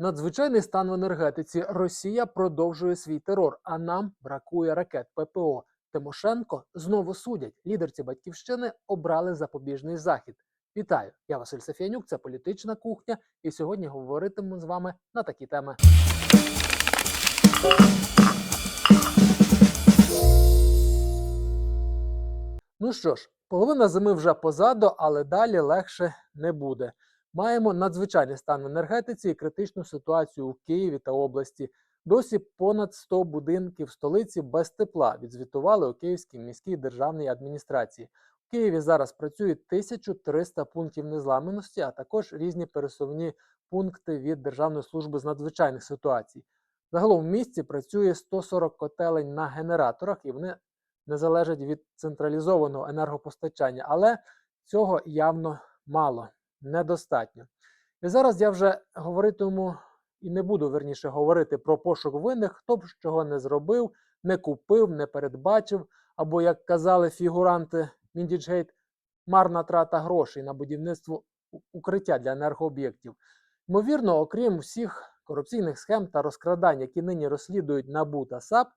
Надзвичайний стан в енергетиці. Росія продовжує свій терор, а нам бракує ракет ППО. Тимошенко знову судять. Лідерці батьківщини обрали запобіжний захід. Вітаю! Я Василь Сафіянюк, це політична кухня. І сьогодні говоритиму з вами на такі теми. Ну що ж, половина зими вже позаду, але далі легше не буде. Маємо надзвичайний стан в енергетиці і критичну ситуацію у Києві та області. Досі понад 100 будинків столиці без тепла відзвітували у Київській міській державній адміністрації. В Києві зараз працює 1300 пунктів незламності, а також різні пересувні пункти від Державної служби з надзвичайних ситуацій. Загалом в місті працює 140 котелень на генераторах, і вони не залежать від централізованого енергопостачання, але цього явно мало, недостатньо. І зараз я вже говоритиму і не буду верніше говорити про пошук винних, хто б чого не зробив, не купив, не передбачив, або, як казали фігуранти Міндіджгейт, марна трата грошей на будівництво укриття для енергооб'єктів. Ймовірно, окрім всіх корупційних схем та розкрадань, які нині розслідують НАБУ та САП,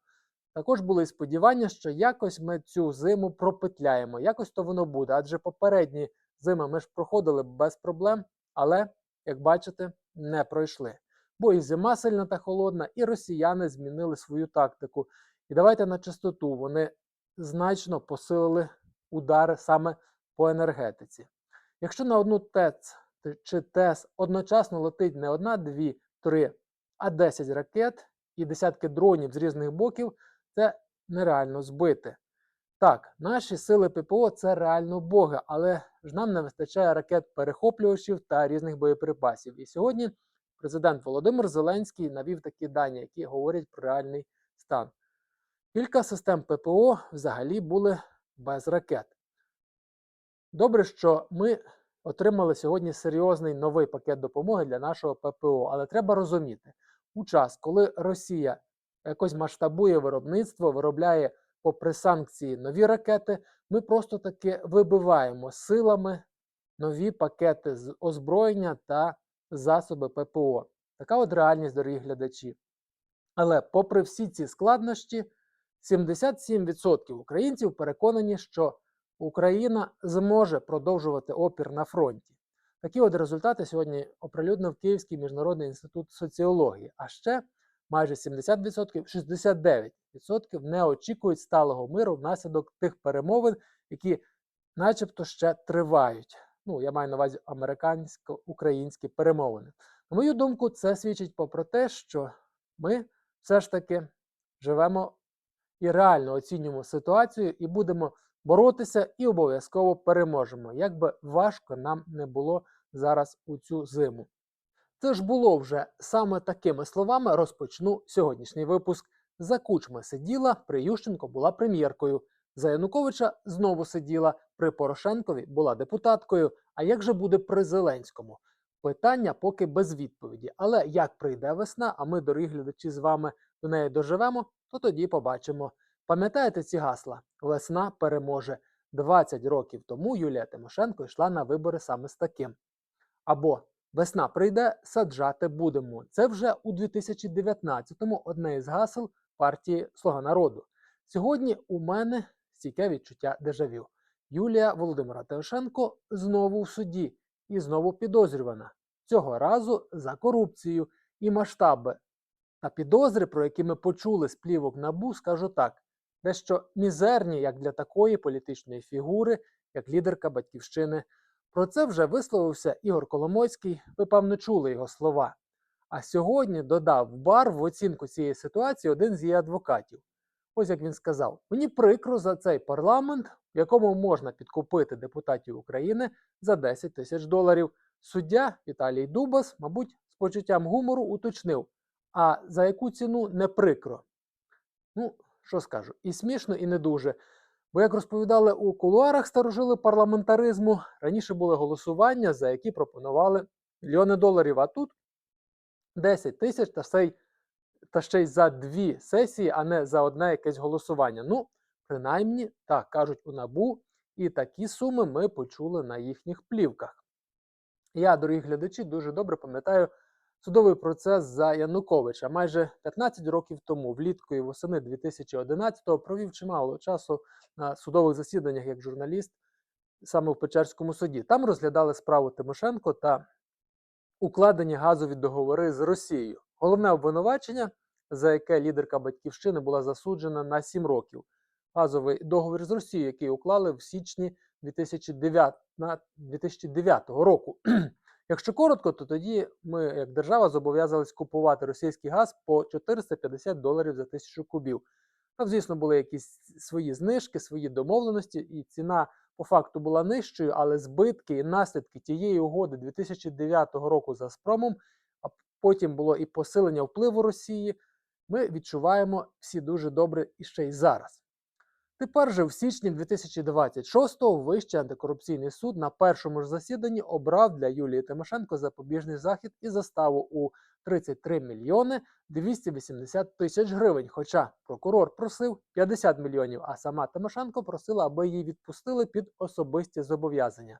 також були сподівання, що якось ми цю зиму пропетляємо, якось то воно буде. Адже попередні зими ми ж проходили без проблем, але, як бачите, не пройшли. Бо і зима сильна та холодна, і росіяни змінили свою тактику. І давайте на чистоту, вони значно посилили удари саме по енергетиці. Якщо на одну ТЕЦ чи ТЕС одночасно летить не одна, дві, три, а 10 ракет і десятки дронів з різних боків, це нереально збити. Так, наші сили ППО це реально боги, але ж нам не вистачає ракет перехоплювачів та різних боєприпасів. І сьогодні президент Володимир Зеленський навів такі дані, які говорять про реальний стан. Кілька систем ППО взагалі були без ракет. Добре, що ми отримали сьогодні серйозний новий пакет допомоги для нашого ППО, але треба розуміти, у час, коли Росія якось масштабує виробництво, виробляє попри санкції нові ракети, ми просто таки вибиваємо силами нові пакети з озброєння та засоби ППО. Така от реальність, дорогі глядачі. Але попри всі ці складнощі, 77% українців переконані, що Україна зможе продовжувати опір на фронті. Такі от результати сьогодні оприлюднив Київський міжнародний інститут соціології. А ще майже 70%, 69% не очікують сталого миру внаслідок тих перемовин, які начебто ще тривають. Ну, я маю на увазі американсько-українські перемовини. На мою думку, це свідчить попри те, що ми все ж таки живемо і реально оцінюємо ситуацію і будемо боротися і обов'язково переможемо, як би важко нам не було зараз у цю зиму. Це ж було вже саме такими словами розпочну сьогоднішній випуск. За кучми сиділа, при Ющенко була прем'єркою. За Януковича знову сиділа, при Порошенкові була депутаткою. А як же буде при Зеленському? Питання поки без відповіді. Але як прийде весна, а ми, дорогі глядачі, з вами до неї доживемо, то тоді побачимо. Пам'ятаєте ці гасла? Весна переможе. 20 років тому Юлія Тимошенко йшла на вибори саме з таким. Або Весна прийде, саджати будемо. Це вже у 2019-му одне із гасел партії Слуга народу. Сьогодні у мене стійке відчуття дежавю. Юлія Володимира Тимошенко знову в суді і знову підозрювана. Цього разу за корупцію і масштаби та підозри, про які ми почули з плівок набу, скажу так: дещо мізерні, як для такої політичної фігури, як лідерка батьківщини про це вже висловився Ігор Коломойський. Ви певно чули його слова. А сьогодні додав бар в оцінку цієї ситуації один з її адвокатів. Ось як він сказав: мені прикро за цей парламент, в якому можна підкупити депутатів України за 10 тисяч доларів. Суддя Віталій Дубас, мабуть, з почуттям гумору уточнив. А за яку ціну не прикро? Ну, що скажу, і смішно, і не дуже. Бо, як розповідали у кулуарах старожили парламентаризму, раніше були голосування, за які пропонували мільйони доларів, а тут 10 тисяч та ще, й, та ще й за дві сесії, а не за одне якесь голосування. Ну, принаймні, так кажуть у набу, і такі суми ми почули на їхніх плівках. Я, дорогі глядачі, дуже добре пам'ятаю Судовий процес за Януковича майже 15 років тому, влітку і восени 2011-го, провів чимало часу на судових засіданнях як журналіст саме в Печерському суді. Там розглядали справу Тимошенко та укладені газові договори з Росією. Головне обвинувачення, за яке лідерка батьківщини була засуджена на 7 років. Газовий договір з Росією, який уклали в січні 2009, 2009 року. Якщо коротко, то тоді ми, як держава, зобов'язались купувати російський газ по 450 доларів за тисячу кубів. Там, звісно, були якісь свої знижки, свої домовленості, і ціна по факту була нижчою, але збитки і наслідки тієї угоди 2009 року за спромом, а потім було і посилення впливу Росії. Ми відчуваємо всі дуже добре і ще й зараз. Тепер же в січні 2026-го Вищий антикорупційний суд на першому ж засіданні обрав для Юлії Тимошенко запобіжний захід і заставу у 33 мільйони 280 тисяч гривень. Хоча прокурор просив 50 мільйонів, а сама Тимошенко просила, аби її відпустили під особисті зобов'язання.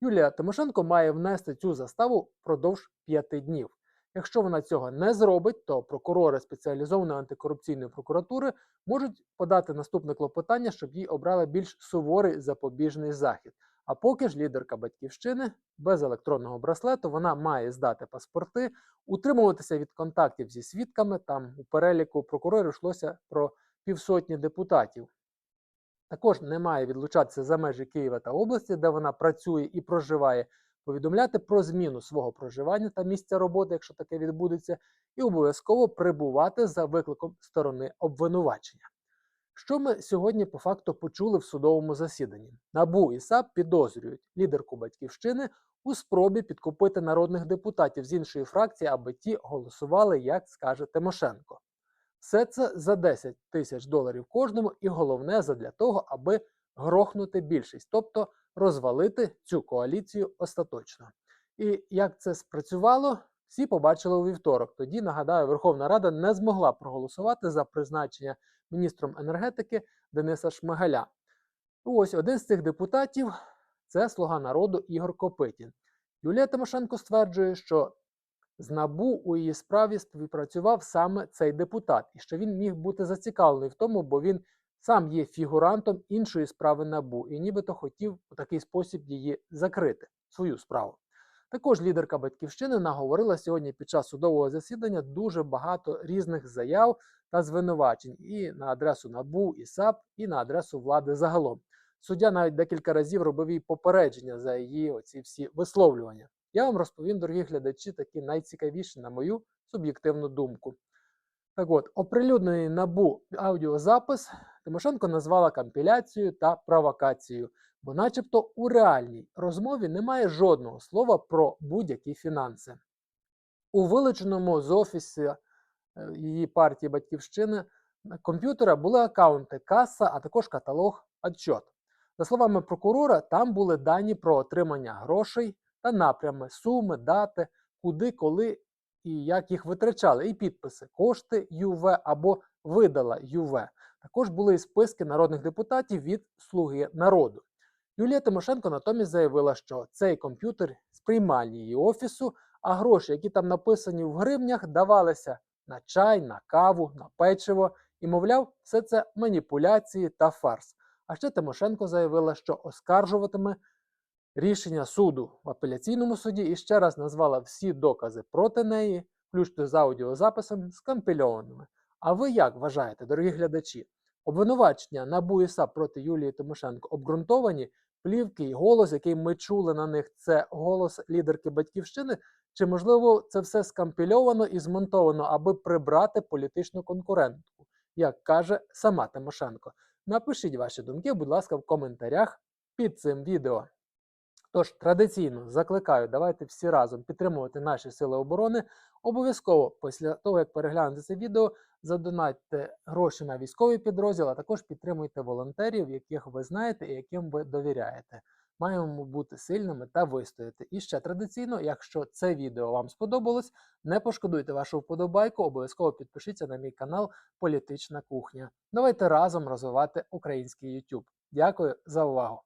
Юлія Тимошенко має внести цю заставу впродовж п'яти днів. Якщо вона цього не зробить, то прокурори спеціалізованої антикорупційної прокуратури можуть подати наступне клопотання, щоб їй обрали більш суворий запобіжний захід. А поки ж лідерка батьківщини без електронного браслету вона має здати паспорти, утримуватися від контактів зі свідками. Там у переліку прокурорів йшлося про півсотні депутатів. Також не має відлучатися за межі Києва та області, де вона працює і проживає, повідомляти про зміну свого проживання та місця роботи, якщо таке відбудеться, і обов'язково прибувати за викликом сторони обвинувачення. Що ми сьогодні по факту почули в судовому засіданні? Набу і САП підозрюють лідерку батьківщини у спробі підкупити народних депутатів з іншої фракції, аби ті голосували, як скаже Тимошенко. Все це за 10 тисяч доларів кожному, і головне задля того, аби грохнути більшість, тобто розвалити цю коаліцію остаточно. І як це спрацювало, всі побачили у вівторок. Тоді нагадаю, Верховна Рада не змогла проголосувати за призначення міністром енергетики Дениса Шмигаля. Ось один з цих депутатів це слуга народу Ігор Копитін. Юлія Тимошенко стверджує, що з НАБУ у її справі співпрацював саме цей депутат, і що він міг бути зацікавлений в тому, бо він сам є фігурантом іншої справи НАБУ і нібито хотів у такий спосіб її закрити, свою справу. Також лідерка Батьківщини наговорила сьогодні під час судового засідання дуже багато різних заяв та звинувачень і на адресу НАБУ, і САП, і на адресу влади загалом. Суддя навіть декілька разів робив їй попередження за її оці всі висловлювання. Я вам розповім, дорогі глядачі, такі найцікавіші, на мою суб'єктивну думку. Так от, оприлюднений набу аудіозапис Тимошенко назвала компіляцією та провокацією, бо, начебто, у реальній розмові немає жодного слова про будь-які фінанси. У вилученому з офісі е, її партії Батьківщини комп'ютера були акаунти каса, а також каталог отчет. За словами прокурора, там були дані про отримання грошей та напрями, суми, дати, куди, коли і як їх витрачали, і підписи кошти ЮВ або видала ЮВ. Також були і списки народних депутатів від Слуги народу. Юлія Тимошенко натомість заявила, що цей комп'ютер з її офісу, а гроші, які там написані в гривнях, давалися на чай, на каву, на печиво і, мовляв, все це маніпуляції та фарс. А ще Тимошенко заявила, що оскаржуватиме рішення суду в апеляційному суді і ще раз назвала всі докази проти неї, включно з аудіозаписом, скомпільованими. А ви як вважаєте, дорогі глядачі? Обвинувачення НАБУ і САП проти Юлії Тимошенко обґрунтовані, плівки і голос, який ми чули на них, це голос лідерки Батьківщини. Чи можливо це все скампільовано і змонтовано, аби прибрати політичну конкурентку, як каже сама Тимошенко? Напишіть ваші думки, будь ласка, в коментарях під цим відео. Тож традиційно закликаю, давайте всі разом підтримувати наші сили оборони. Обов'язково після того, як переглянете це відео, задонатьте гроші на військовий підрозділ, а також підтримуйте волонтерів, яких ви знаєте і яким ви довіряєте. Маємо бути сильними та вистояти. І ще традиційно, якщо це відео вам сподобалось, не пошкодуйте вашу вподобайку, обов'язково підпишіться на мій канал Політична кухня. Давайте разом розвивати український YouTube. Дякую за увагу!